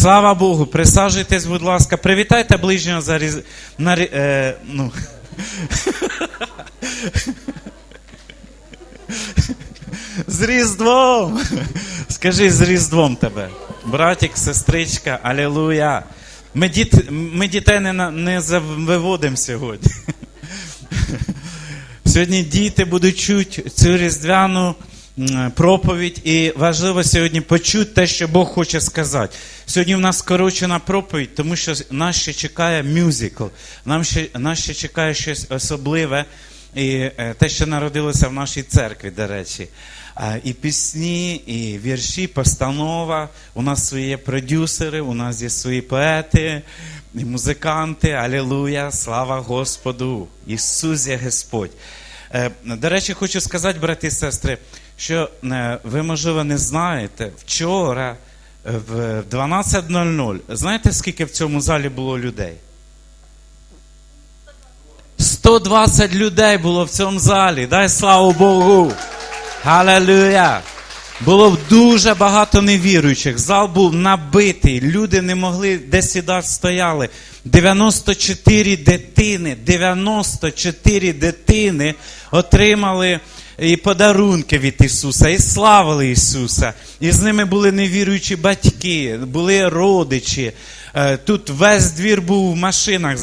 Слава Богу, присаджуйтесь, будь ласка, привітайте ближнього за різ... на... е, ну. З Різдвом! Скажи з Різдвом тебе. Братик, сестричка, алілуя. Ми, діт... Ми дітей не, не виводимо сьогодні. Сьогодні діти будуть чути цю різдвяну проповідь, і важливо сьогодні почути те, що Бог хоче сказати. Сьогодні в нас скорочена проповідь, тому що нас ще чекає мюзикл, нам ще, нас ще чекає щось особливе, і е, те, що народилося в нашій церкві, до речі. І пісні, і вірші, постанова. У нас свої продюсери, у нас є свої поети, і музиканти. Алілуя, слава Господу! Ісус є Господь. Е, До речі, хочу сказати, брати і сестри, що е, ви, можливо, не знаєте, вчора в 12.00, знаєте, скільки в цьому залі було людей? 120 людей було в цьому залі. Дай славу Богу! Галилуя! Було дуже багато невіруючих. Зал був набитий. Люди не могли де сідати, стояли. 94 дитини, 94 дитини отримали і подарунки від Ісуса, і славили Ісуса. І з ними були невіруючі батьки, були родичі. Е, Тут весь двір був в машинах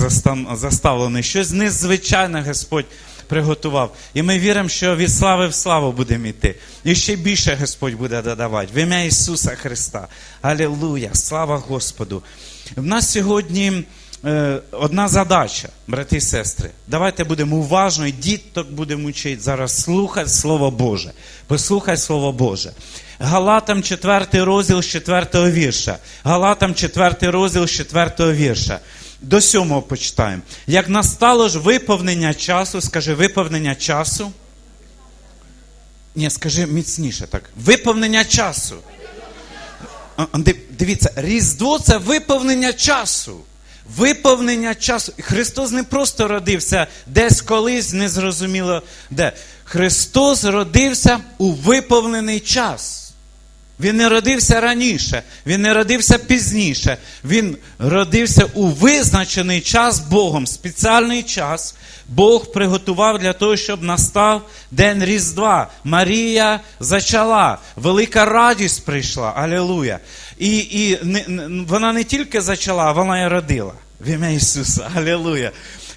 заставлений. Щось незвичайне Господь приготував. І ми віримо, що від слави в славу будемо йти. І ще більше Господь буде додавати. В ім'я Ісуса Христа. Алілуя! Слава Господу! В нас сьогодні е, одна задача, брати і сестри. Давайте будемо уважно, і діток будемо вчити зараз слухати Слово Боже. Послухай Слово Боже. Галатам 4 розділ з 4 вірша. Галатам 4 розділ з 4 вірша. До сьомого почитаємо. Як настало ж виповнення часу, скажи виповнення часу. Ні, скажи міцніше так. Виповнення часу. Дивіться, Різдво це виповнення часу. Виповнення часу. Христос не просто родився десь колись, незрозуміло де. Христос родився у виповнений час. Він не родився раніше, він не родився пізніше. Він родився у визначений час Богом, спеціальний час. Бог приготував для того, щоб настав день Різдва. Марія зачала, велика радість прийшла. Алілуя. І, і не, вона не тільки зачала, вона і родила. В ім'я Ісуса. Алілуя.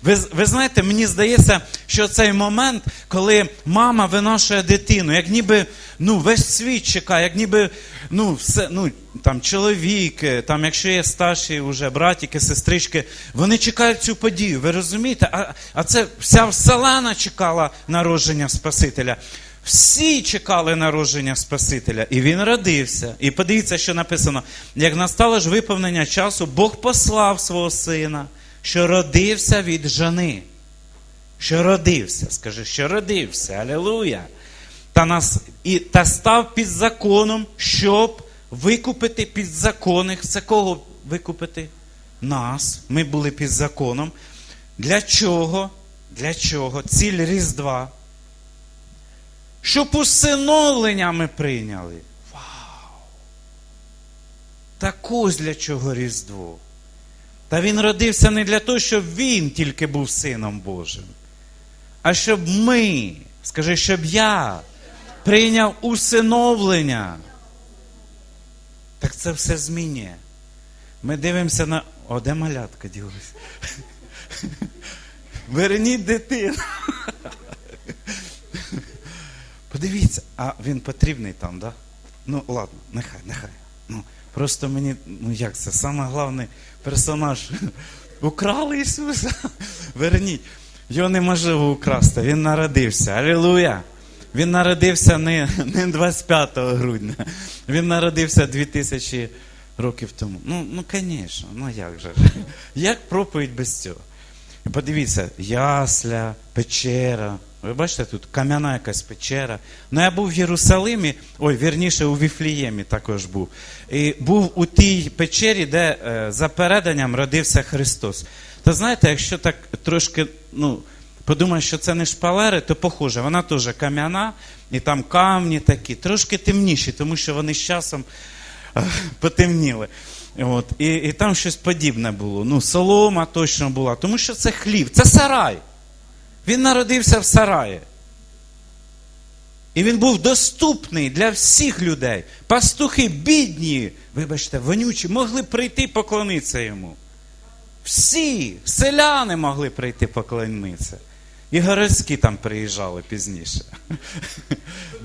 Ви, ви знаєте, мені здається, що цей момент, коли мама виношує дитину, як ніби ну, весь світ чекає, як ніби ну, все, ну, там, чоловік, е, там, якщо є старші вже братики, сестрички, вони чекають цю подію. Ви розумієте? А, а це вся вселена чекала народження Спасителя. Всі чекали народження Спасителя, і він родився. І подивіться, що написано: як настало ж виповнення часу, Бог послав свого сина, що родився від жени. Що родився, скажи, що родився, алілуя. Та, нас, і, та став під законом, щоб викупити підзаконних. Це кого викупити? Нас. Ми були під законом. Для чого? Для чого? Ціль Різдва. Щоб усиновлення ми прийняли. Вау! Так ось для чого Різдво. Та він родився не для того, щоб він тільки був сином Божим, а щоб ми, скажи, щоб я прийняв усиновлення. Так це все змінює. Ми дивимося на. О, де малятка ділась? Верніть дитину. Подивіться, а він потрібний там, да? Ну, ладно, нехай, нехай. Ну, просто мені, ну як це, саме головний персонаж. Украли Ісуса. Верніть. Його неможливо украсти. Він народився. Алілуя. Він народився не, не 25 грудня. Він народився 2000 років тому. Ну, ну, звісно, ну як же? Як проповідь без цього? Подивіться, ясля, печера. Ви бачите, тут кам'яна якась печера. Ну, я був в Єрусалимі, ой, вірніше, у Віфліємі також був. І був у тій печері, де е, за переданням родився Христос. То знаєте, якщо так трошки, ну, подумаєш, що це не шпалери, то похоже, вона теж кам'яна, і там камні такі, трошки темніші, тому що вони з часом е, потемніли. От, і, і там щось подібне було. Ну, солома точно була, тому що це хлів, це сарай. Він народився в сараї. І він був доступний для всіх людей. Пастухи бідні, вибачте, вонючі, могли прийти поклонитися йому. Всі селяни могли прийти поклонитися. І городські там приїжджали пізніше.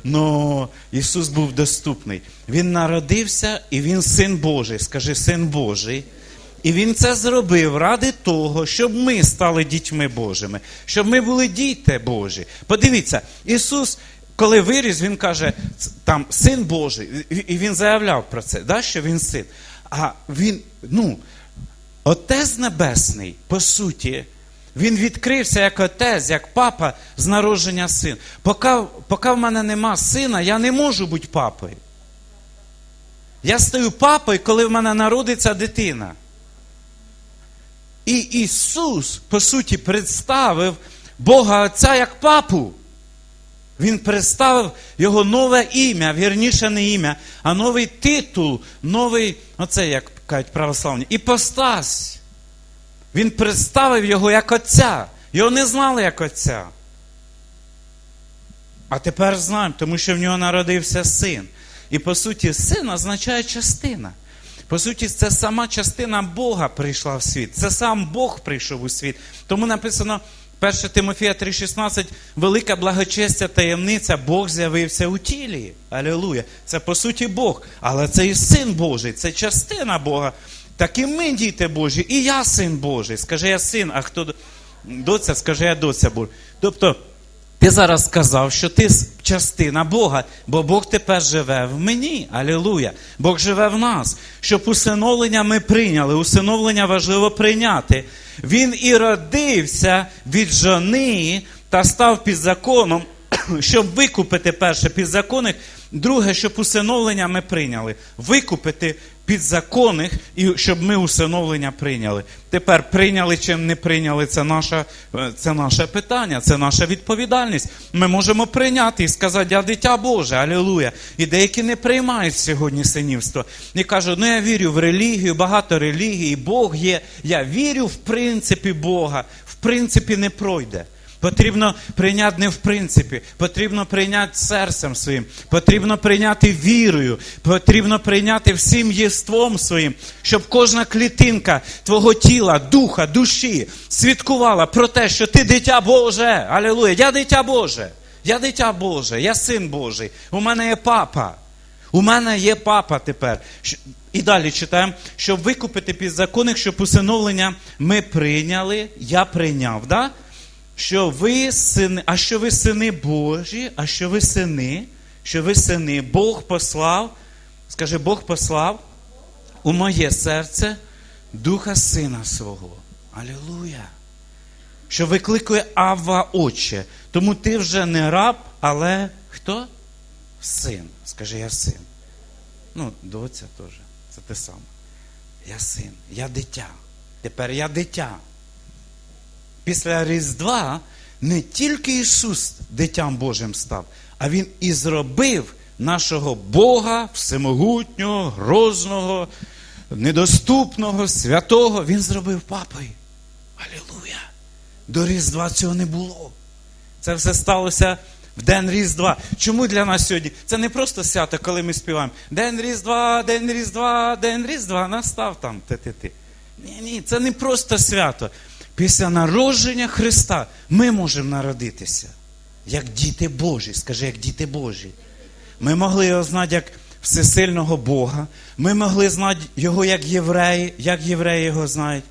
Ну, Ісус був доступний. Він народився і Він син Божий. Скажи, син Божий. І Він це зробив ради того, щоб ми стали дітьми Божими, щоб ми були діти Божі. Подивіться, Ісус, коли виріс, Він каже, там син Божий, і Він заявляв про це, да, що він син. А він, ну, Отець Небесний, по суті, він відкрився як отець, як папа з народження син. Поки, поки в мене нема сина, я не можу бути папою. Я стаю папою, коли в мене народиться дитина. І Ісус, по суті, представив Бога Отця як папу. Він представив його нове ім'я, вірніше не ім'я, а новий титул, новий, оце як кажуть православні, іпостась. Він представив його як отця. Його не знали як отця. А тепер знаємо, тому що в нього народився син. І по суті, син означає частина. По суті, це сама частина Бога прийшла в світ. Це сам Бог прийшов у світ. Тому написано 1 Тимофія 3,16, велика благочестя таємниця, Бог з'явився у тілі. Алілуя. Це по суті Бог. Але це і син Божий, це частина Бога. Так і ми, діти Божі, і я син Божий. Скажи, я син, а хто доця, скажи, я доця Божа. Тобто, ти зараз сказав, що ти частина Бога, бо Бог тепер живе в мені. Алілуя. Бог живе в нас. Щоб усиновлення ми прийняли. Усиновлення важливо прийняти. Він і родився від жони та став під законом, щоб викупити перше підзаконних, друге, щоб усиновлення ми прийняли. Викупити підзаконних, і щоб ми усиновлення прийняли. Тепер прийняли чи не прийняли, це наше, це наше питання, це наша відповідальність. Ми можемо прийняти і сказати, я дитя Боже, алілуя. І деякі не приймають сьогодні синівство. І кажуть, ну я вірю в релігію, багато релігій, Бог є. Я вірю в принципі Бога, в принципі не пройде. Потрібно прийняти не в принципі, потрібно прийняти серцем своїм, потрібно прийняти вірою, потрібно прийняти всім єством своїм, щоб кожна клітинка твого тіла, духа, душі свідкувала про те, що ти дитя Боже. Алілуя! Я дитя Боже, я дитя Боже, я син Божий. У мене є папа. У мене є папа тепер. І далі читаємо, щоб викупити підзаконних, щоб усиновлення ми прийняли, я прийняв. Да? Що ви сини, а що ви сини Божі, а що ви сини, що ви сини, Бог послав, скажи, Бог послав у моє серце Духа Сина свого. Алілуя. Що викликує Ава Отче. Тому ти вже не раб, але хто? Син. Скажи, я син. Ну, доця теж. Це те саме. Я син, я дитя. Тепер я дитя після Різдва не тільки Ісус дитям Божим став, а Він і зробив нашого Бога всемогутнього, грозного, недоступного, святого. Він зробив папою. Алілуя! До Різдва цього не було. Це все сталося в День Різдва. Чому для нас сьогодні? Це не просто свято, коли ми співаємо. День Різдва, День Різдва, День Різдва, настав там ти-ти-ти. Ні, ні, це не просто свято. Після народження Христа ми можемо народитися, як діти Божі. Скажи, як діти Божі. Ми могли його знати як всесильного Бога. Ми могли знати його як євреї, як євреї його знають,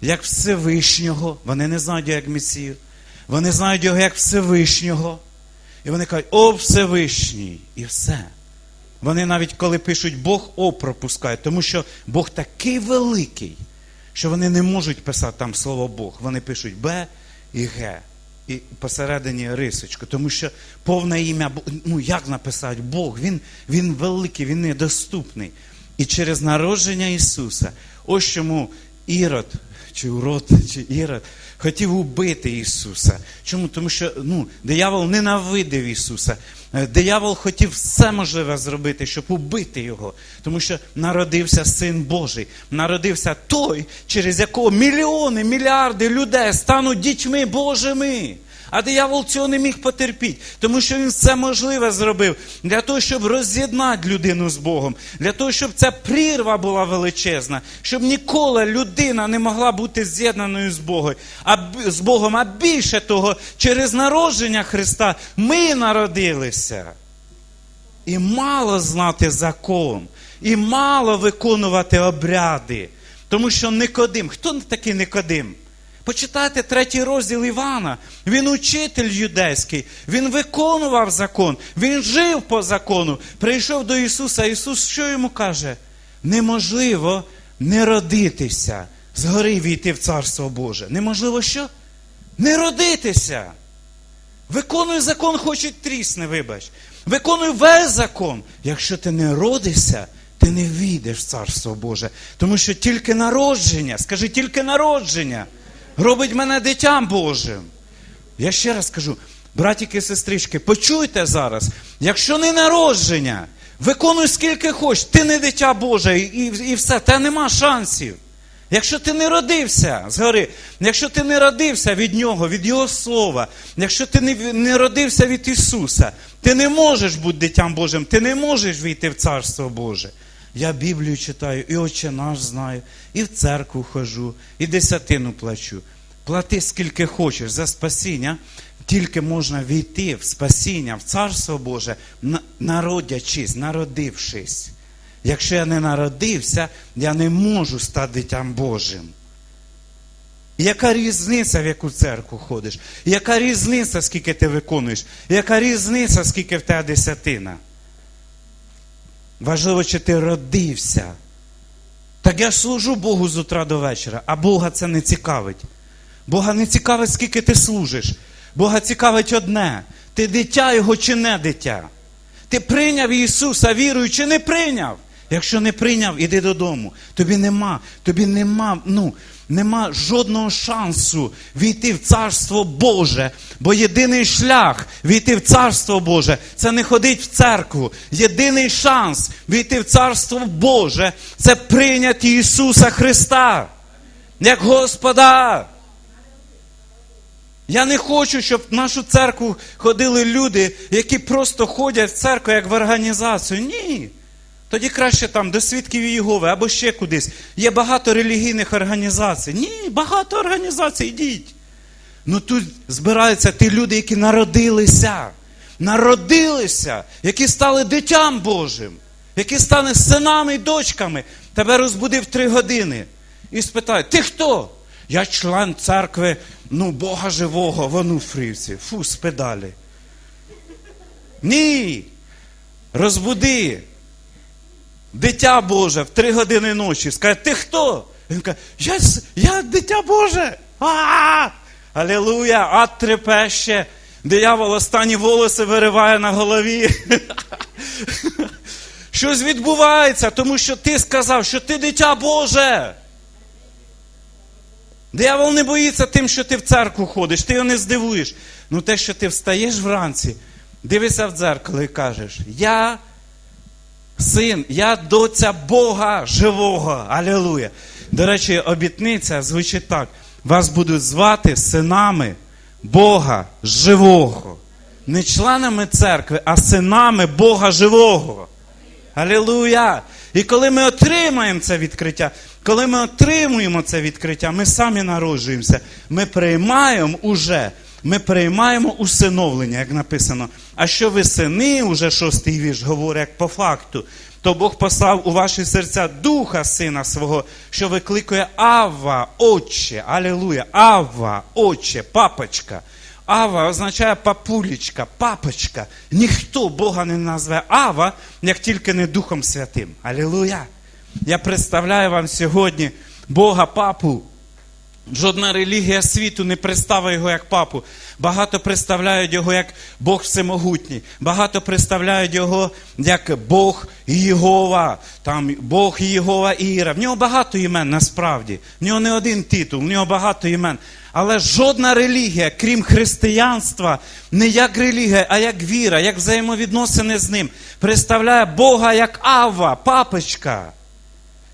як Всевишнього. Вони не знають його як Месію. Вони знають його як Всевишнього. І вони кажуть, о Всевишній! І все. Вони навіть коли пишуть Бог, О пропускають, тому що Бог такий великий що вони не можуть писати там слово Бог. Вони пишуть Б і Г. І посередині рисочку. Тому що повне ім'я, ну як написати Бог, Він він великий, Він недоступний. І через народження Ісуса, ось чому Ірод, чи урод, чи Ірод хотів убити Ісуса. Чому? Тому що ну, диявол ненавидив Ісуса. Е, Диявол хотів все можливе зробити, щоб убити його, тому що народився син Божий, народився той, через якого мільйони, мільярди людей стануть дітьми Божими. А диявол цього не міг потерпіти, тому що він все можливе зробив для того, щоб роз'єднати людину з Богом, для того, щоб ця прірва була величезна, щоб ніколи людина не могла бути з'єднаною з Богом. А з Богом. А більше того, через народження Христа ми народилися. І мало знати закон, і мало виконувати обряди. Тому що Никодим, хто такий Никодим? Почитайте третій розділ Івана. Він учитель юдейський, він виконував закон, він жив по закону. Прийшов до Ісуса. Ісус що йому каже? Неможливо не родитися, згори війти в Царство Боже. Неможливо що? Не родитися. Виконуй закон, хоч і трісне, вибач. Виконуй весь закон. Якщо ти не родишся, ти не війдеш в Царство Боже. Тому що тільки народження, скажи, тільки народження робить мене дитям Божим. Я ще раз кажу, братіки і сестрички, почуйте зараз, якщо не народження, виконуй скільки хочеш, ти не дитя Боже, і, і, і все, та нема шансів. Якщо ти не родився згори, якщо ти не родився від Нього, від Його Слова, якщо ти не, не родився від Ісуса, ти не можеш бути дитям Божим, ти не можеш війти в Царство Боже. Я Біблію читаю, і Отче наш знаю, і в церкву хожу, і десятину плачу. Плати скільки хочеш за спасіння, тільки можна війти в спасіння, в Царство Боже, народячись, народившись. Якщо я не народився, я не можу стати дитям Божим. Яка різниця, в яку церкву ходиш? Яка різниця, скільки ти виконуєш? Яка різниця, скільки в тебе десятина? Важливо, чи ти родився. Так я ж служу Богу з утра до вечора, а Бога це не цікавить. Бога не цікавить, скільки ти служиш. Бога цікавить одне: ти дитя Його чи не дитя. Ти прийняв Ісуса, вірою, чи не прийняв? Якщо не прийняв, іди додому. Тобі нема, тобі нема, ну, нема жодного шансу війти в Царство Боже. Бо єдиний шлях війти в Царство Боже це не ходить в церкву. Єдиний шанс війти в Царство Боже це прийняти Ісуса Христа як Господа. Я не хочу, щоб в нашу церкву ходили люди, які просто ходять в церкву як в організацію. Ні. Тоді краще там до свідків Єгови або ще кудись. Є багато релігійних організацій. Ні, багато організацій, йдіть. Ну тут збираються ті люди, які народилися. Народилися, які стали дитям Божим, які стали синами і дочками. Тебе розбудив три години. І спитають, ти хто? Я член церкви ну, Бога живого в Онуфрівці. Фу, з педалі. Ні. Розбуди. Дитя Боже в три години ночі. Скаже, ти хто? Він каже, я, я дитя Боже. А! Алілуя! Ад трепеще. Диявол останні волоси вириває на голові. Щось відбувається, тому що ти сказав, що ти дитя Боже. Диявол не боїться тим, що ти в церкву ходиш, ти його не здивуєш. Ну те, що ти встаєш вранці, дивишся в дзеркало і кажеш, я син, я доця Бога живого. Алілуя. До речі, обітниця звучить так: вас будуть звати синами Бога живого. Не членами церкви, а синами Бога живого. Алілуя! І коли ми отримаємо це відкриття, коли ми отримуємо це відкриття, ми самі народжуємося. Ми приймаємо уже, ми приймаємо усиновлення, як написано. А що ви сини, уже шостий вірш говорить, як по факту, то Бог послав у ваші серця духа сина свого, що викликує Авва, Отче, Алілуя, Авва, Отче, папочка. Ава означає папулечка, папочка. Ніхто Бога не назве Ава, як тільки не Духом Святим. Алілуя! Я представляю вам сьогодні Бога папу Жодна релігія світу не представила його як папу. Багато представляють його як Бог всемогутній. Багато представляють його як Бог Єгова. Там Бог Єгова Іра. В нього багато імен насправді. В нього не один титул, в нього багато імен. Але жодна релігія, крім християнства, не як релігія, а як віра, як взаємовідносини з ним, представляє Бога як Авва, папочка.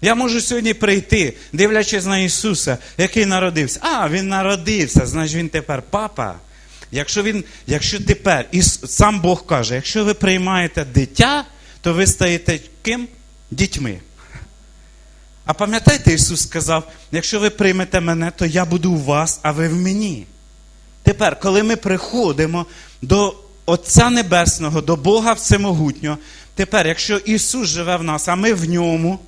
Я можу сьогодні прийти, дивлячись на Ісуса, який народився. А, Він народився, значить він тепер папа. Якщо він, якщо тепер, і сам Бог каже, якщо ви приймаєте дитя, то ви стаєте ким? Дітьми. А пам'ятаєте, Ісус сказав: якщо ви приймете мене, то я буду у вас, а ви в мені. Тепер, коли ми приходимо до Отця Небесного, до Бога Всемогутнього, тепер, якщо Ісус живе в нас, а ми в ньому,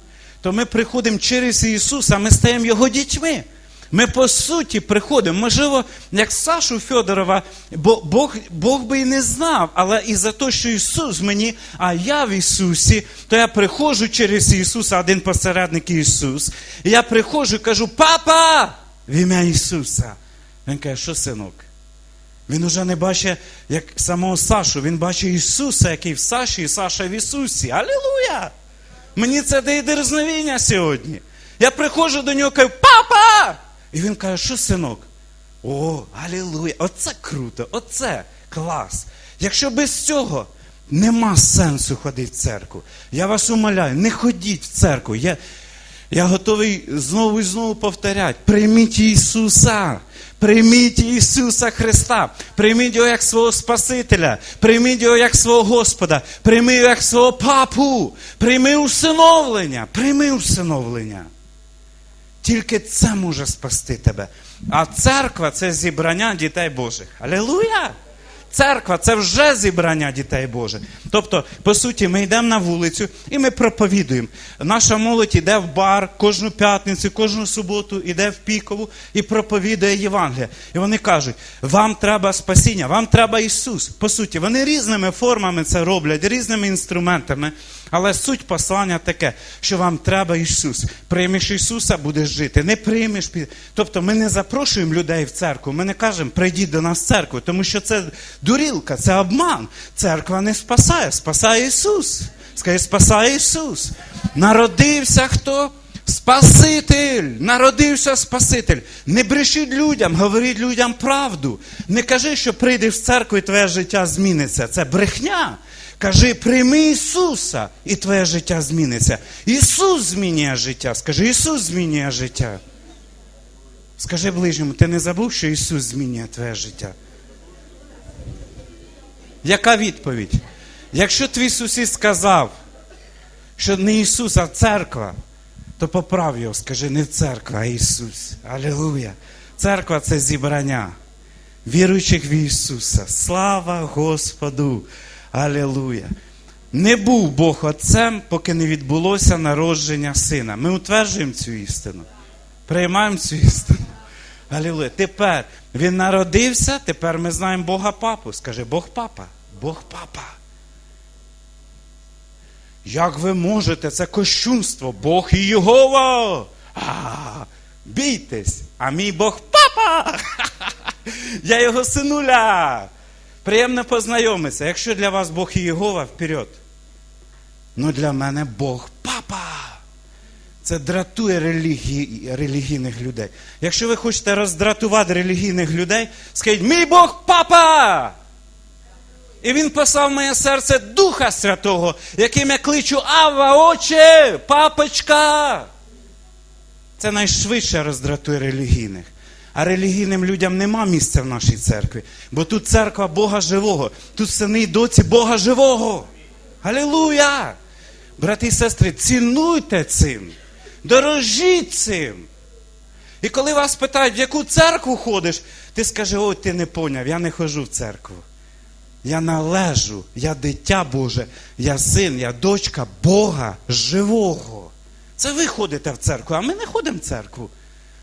то ми приходимо через Ісуса, ми стаємо Його дітьми. Ми по суті приходимо, можливо, як Сашу Федорова, бо Бог, Бог би і не знав, але і за те, що Ісус мені, а я в Ісусі, то я приходжу через Ісуса, один посередник Ісус. І я приходжу і кажу, папа! В ім'я Ісуса. Він каже, що синок? Він уже не бачить як самого Сашу, він бачить Ісуса, який в Саші, і Саша в Ісусі. Алілуя! Мені це дає дерзновіння сьогодні. Я приходжу до нього кажу, папа! І він каже, що синок? О, алілуя! Оце круто, оце клас. Якщо без цього нема сенсу ходити в церкву, я вас умоляю, не ходіть в церкву. Я, я готовий знову і знову повторяти. Прийміть Ісуса. Прийміть Ісуса Христа, прийміть Його як свого Спасителя, прийміть Його як свого Господа, прийми Його як свого папу, прийми усиновлення, прийми усиновлення. Тільки це може спасти тебе. А церква це зібрання дітей Божих. Алілуя! Церква це вже зібрання дітей Божих. Тобто, по суті, ми йдемо на вулицю і ми проповідуємо. Наша молодь йде в бар кожну п'ятницю, кожну суботу, йде в пікову і проповідує Євангелія. І вони кажуть: вам треба спасіння, вам треба Ісус. По суті, вони різними формами це роблять, різними інструментами. Але суть послання таке, що вам треба Ісус. Приймеш Ісуса, будеш жити. Не приймеш. Тобто ми не запрошуємо людей в церкву. Ми не кажемо, прийдіть до нас в церкву, тому що це дурілка, це обман. Церква не спасає, спасає Ісус. Скажи, спасає Ісус. Народився хто? Спаситель, народився Спаситель. Не брешіть людям, говоріть людям правду. Не кажи, що прийдеш в церкву і твоє життя зміниться. Це брехня. Кажи, прийми Ісуса, і твоє життя зміниться. Ісус змінює життя. Скажи, Ісус змінює життя. Скажи ближньому, ти не забув, що Ісус змінює твоє життя? Яка відповідь? Якщо твій сусід сказав, що не Ісус, а церква, то поправ його, скажи, не церква, а Ісус. Алілуя. Церква це зібрання віруючих в Ісуса. Слава Господу! Алілуя! Не був Бог Отцем, поки не відбулося народження сина. Ми утверджуємо цю істину. Приймаємо цю істину. Алілуя. Тепер він народився, тепер ми знаємо Бога Папу. Скажи, Бог папа, Бог папа. Як ви можете? Це кощунство, Бог і Єгова. А, бійтесь, а мій Бог папа. Я його синуля. Приємно познайомитися. Якщо для вас Бог і Єгова, вперед. Ну для мене Бог папа. Це дратує релігії, релігійних людей. Якщо ви хочете роздратувати релігійних людей, скажіть, мій Бог папа! І він послав моє серце Духа Святого, яким я кличу Ава, Отче, папочка. Це найшвидше роздратує релігійних. А релігійним людям нема місця в нашій церкві. Бо тут церква Бога живого, тут сини і доці Бога живого. Алілуя! Брати і сестри, цінуйте цим, дорожіть цим. І коли вас питають, в яку церкву ходиш, ти скажи, ой, ти не поняв, я не хожу в церкву. Я належу, я дитя Боже, я син, я дочка Бога живого. Це ви ходите в церкву, а ми не ходимо в церкву.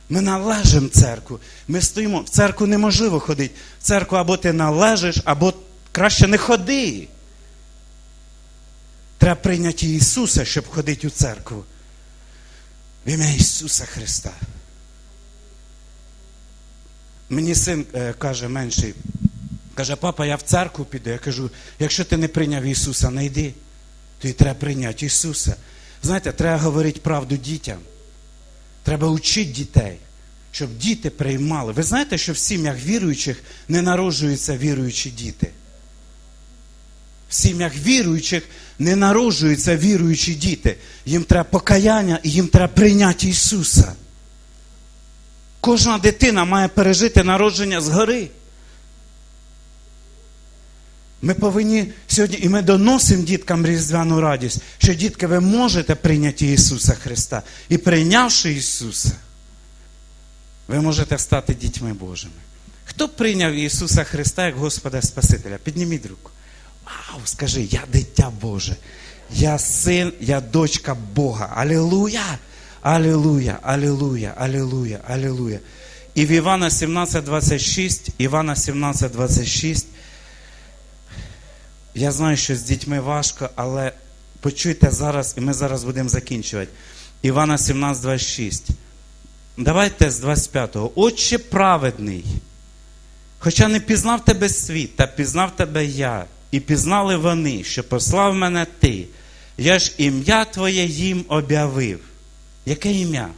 Ми належимо церкву. Ми стоїмо. В церкву неможливо ходити. В церкву або ти належиш, або краще не ходи. Треба прийняти Ісуса, щоб ходити у церкву. В ім'я Ісуса Христа. мені син е, каже менший, каже, папа, я в церкву піду. Я кажу, якщо ти не прийняв Ісуса, не йди. Тобі треба прийняти Ісуса. Знаєте, треба говорити правду дітям. Треба учити дітей, щоб діти приймали. Ви знаєте, що в сім'ях віруючих не народжуються віруючі діти. В сім'ях віруючих не народжуються віруючі діти. Їм треба покаяння і їм треба прийняти Ісуса. Кожна дитина має пережити народження згори. Ми повинні сьогодні, і ми доносимо діткам різдвяну радість, що дітки, ви можете прийняти Ісуса Христа. І прийнявши Ісуса, ви можете стати дітьми Божими. Хто прийняв Ісуса Христа як Господа Спасителя? Підніміть руку. Вау, скажи, я дитя Боже. Я син, я дочка Бога. Алілуя! Алілуя, алілуя, алілуя, алілуя. І в Івана 17,26, Івана 17,26. Я знаю, що з дітьми важко, але почуйте зараз, і ми зараз будемо закінчувати. Івана 17,26. Давайте з 25-го. Отче праведний. Хоча не пізнав тебе світ, та пізнав тебе я, і пізнали вони, що послав мене ти. Я ж ім'я Твоє їм об'явив. Яке ім'я?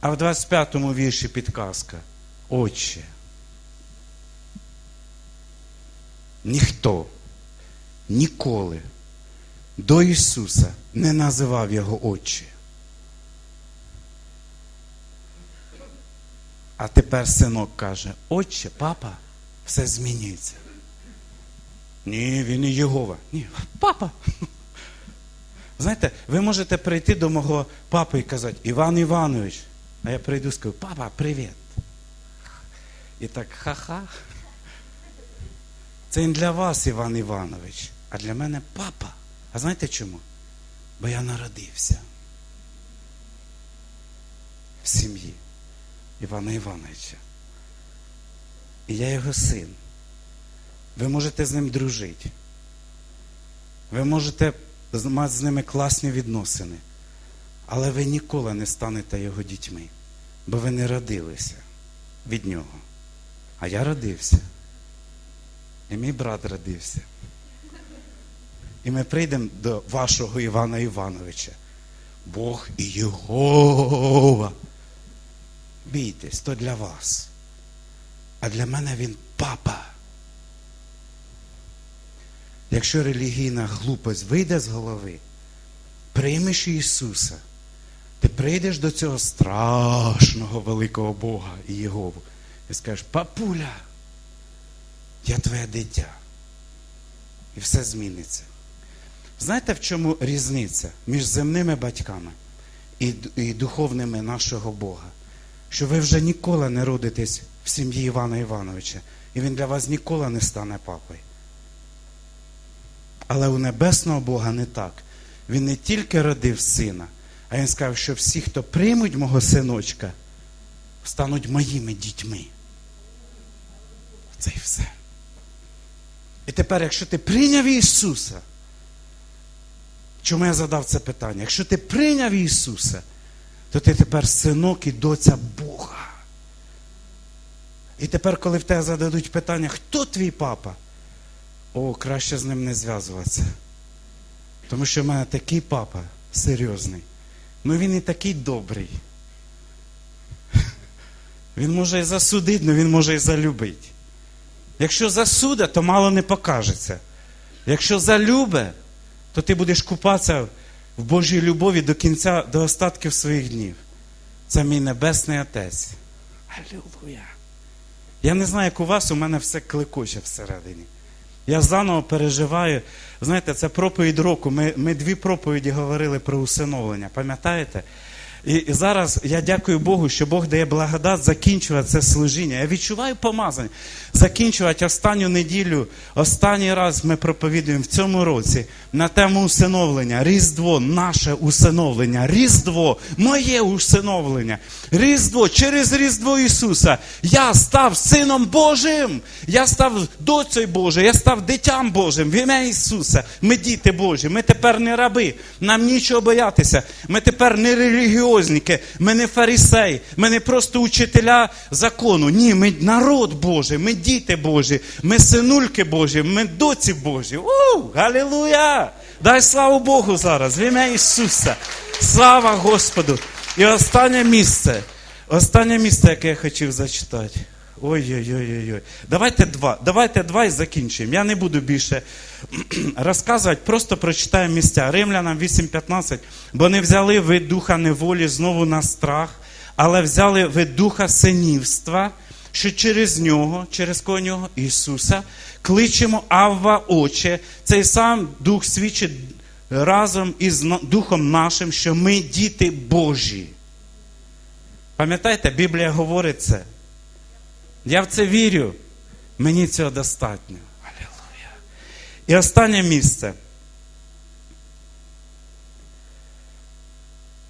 А в 25-му вірші підказка. Отче. Ніхто ніколи до Ісуса не називав Його Отче. А тепер синок каже, отче, папа, все змінюється. Ні, він і Єгова. Ні, папа. Знаєте, ви можете прийти до мого папи і казати, Іван Іванович, а я прийду і скажу, папа, привіт. І так, ха-ха. Це не для вас, Іван Іванович, а для мене папа. А знаєте чому? Бо я народився в сім'ї. Івана Івановича. І я його син. Ви можете з ним дружити. Ви можете мати з ними класні відносини. Але ви ніколи не станете його дітьми, бо ви не родилися від нього. А я родився. І мій брат родився. І ми прийдемо до вашого Івана Івановича. Бог і Єгова. Бійтесь, то для вас. А для мене він папа. Якщо релігійна глупость вийде з голови, приймеш Ісуса, ти прийдеш до цього страшного великого Бога і Єгову і скажеш, папуля, я твоє дитя. І все зміниться. Знаєте, в чому різниця між земними батьками і, і духовними нашого Бога? Що ви вже ніколи не родитесь в сім'ї Івана Івановича, і він для вас ніколи не стане папою. Але у небесного Бога не так. Він не тільки родив сина, а він сказав, що всі, хто приймуть мого синочка, стануть моїми дітьми. Це і все. І тепер, якщо ти прийняв Ісуса, чому я задав це питання? Якщо ти прийняв Ісуса, то ти тепер синок і доця Бога. І тепер, коли в тебе зададуть питання, хто твій папа? О, краще з ним не зв'язуватися. Тому що в мене такий папа серйозний. Ну він і такий добрий. Він може і засудити, але він може і залюбити. Якщо засуде, то мало не покажеться. Якщо залюбе, то ти будеш купатися в Божій любові до кінця, до остатків своїх днів. Це мій небесний Отець. Аллилуйя. Я не знаю, як у вас, у мене все кликоче всередині. Я заново переживаю. Знаєте, це проповідь року. Ми, ми дві проповіді говорили про усиновлення, пам'ятаєте? І, і зараз я дякую Богу, що Бог дає благодать закінчувати це служіння. Я відчуваю помазання. Закінчувати останню неділю, останній раз ми проповідуємо в цьому році на тему усиновлення. Різдво, наше усиновлення. Різдво, моє усиновлення. Різдво, через Різдво Ісуса. Я став Сином Божим. Я став доцею Божою, я став дитям Божим в ім'я Ісуса. Ми діти Божі, ми тепер не раби. Нам нічого боятися. Ми тепер не релігіозні. Богобозники, ми не фарисеї, ми не просто учителя закону. Ні, ми народ Божий, ми діти Божі, ми синульки Божі, ми доці Божі. У, Галілуя! Дай славу Богу зараз, в ім'я Ісуса. Слава Господу! І останнє місце. Останнє місце, яке я хотів зачитати. Ой-ой-ой-ой. Давайте два. Давайте два і закінчимо. Я не буду більше розказувати, просто прочитаю місця. Римлянам 8.15. Бо не взяли ви духа неволі знову на страх, але взяли ви духа синівства, що через нього, через кого нього, Ісуса, кличемо Авва Отче. Цей сам дух свідчить разом із духом нашим, що ми діти Божі. Пам'ятаєте, Біблія говорить це. Я в це вірю. Мені цього достатньо. Алілуя. І останнє місце.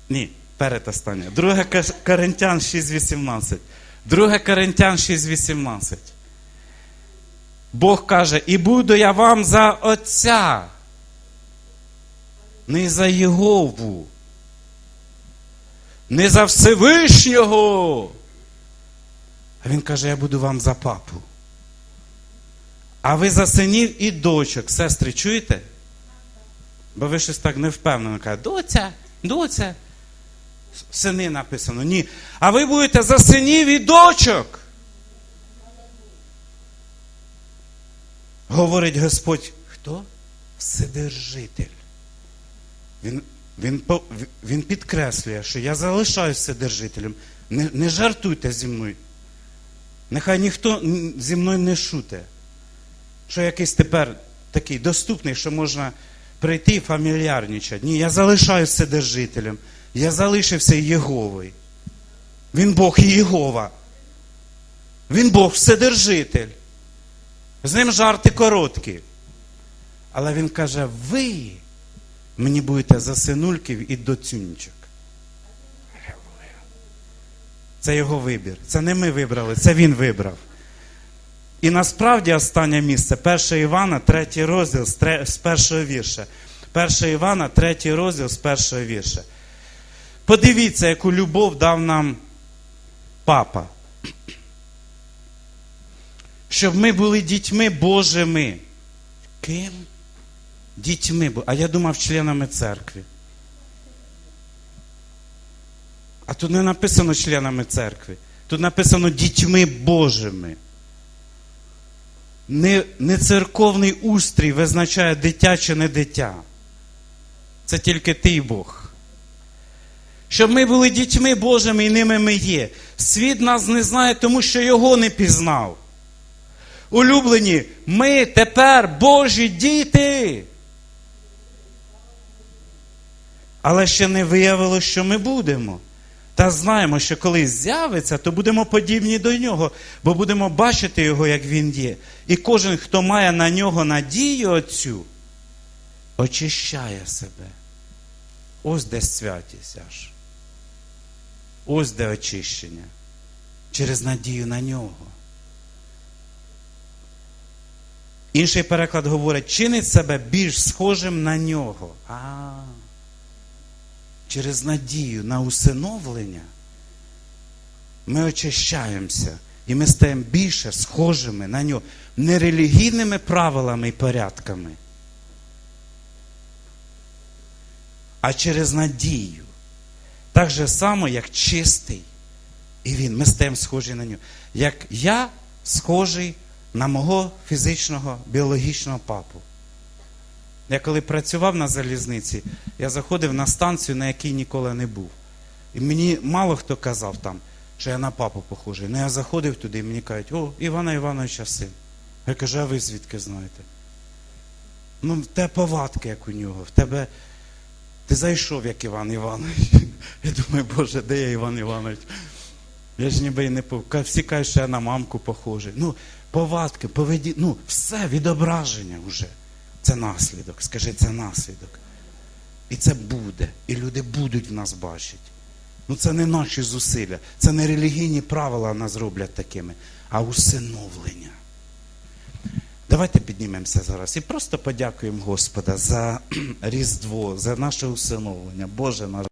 Ні, передостаннє. 2 Коринтян 6.18. 2 Коринтян 6.18. Бог каже, і буду я вам за Отця, не за Єгову, не за Всевишнього. А він каже, я буду вам за папу. А ви за синів і дочок. Сестри, чуєте? Бо ви щось так не впевнено кажете, доця, доця. Сини написано. Ні. А ви будете за синів і дочок. Говорить Господь, хто? Вседержитель. Він, він, він підкреслює, що я залишаюся вседержителем. Не, не жартуйте зі мною. Нехай ніхто зі мною не шуте. Що якийсь тепер такий доступний, що можна прийти і фамільярничати. Ні, я залишаюся вседержителем. Я залишився Єговою. Він Бог і Єгова. Він Бог вседержитель. З ним жарти короткі. Але він каже: ви мені будете за синульків і доцюнчик. Алілуя. Це його вибір. Це не ми вибрали, це він вибрав. І насправді останнє місце 1 Івана, 3 розділ з першого вірша. 1 Івана, 3 розділ з першого вірша. Подивіться, яку любов дав нам папа. Щоб ми були дітьми Божими. Ким? Дітьми. А я думав, членами церкви. А тут не написано членами церкви. Тут написано дітьми Божими. Не, не церковний устрій визначає дитя чи не дитя. Це тільки ти і Бог. Щоб ми були дітьми Божими і ними ми є. Світ нас не знає, тому що його не пізнав. Улюблені, ми тепер Божі діти. Але ще не виявило, що ми будемо. Та знаємо, що коли з'явиться, то будемо подібні до нього, бо будемо бачити його, як він є. І кожен, хто має на нього надію оцю, очищає себе. Ось де святість аж. Ось де очищення. Через надію на нього. Інший переклад говорить, чинить себе більш схожим на нього. А, через надію на усиновлення ми очищаємося і ми стаємо більше схожими на нього, не релігійними правилами і порядками, а через надію. Так же само, як чистий. І він, ми стаємо схожі на нього. Як я схожий на мого фізичного біологічного папу. Я коли працював на залізниці, я заходив на станцію, на якій ніколи не був. І мені мало хто казав там, що я на папу похожий. Ну я заходив туди і мені кажуть, о, Івана Івановича син. Я кажу, а ви звідки знаєте? Ну, в тебе повадки, як у нього, в тебе. Ти зайшов, як Іван Іванович. Я думаю, Боже, де я Іван Іванович? Я ж ніби і не пов... Всі кажуть, що я на мамку похожий. Ну, повадки, поведі... ну, все, відображення вже. Це наслідок. Скажи, це наслідок. І це буде. І люди будуть нас бачити. Ну це не наші зусилля, це не релігійні правила нас роблять такими, а усиновлення. Давайте піднімемося зараз і просто подякуємо Господа за Різдво, за наше усиновлення. Боже наш.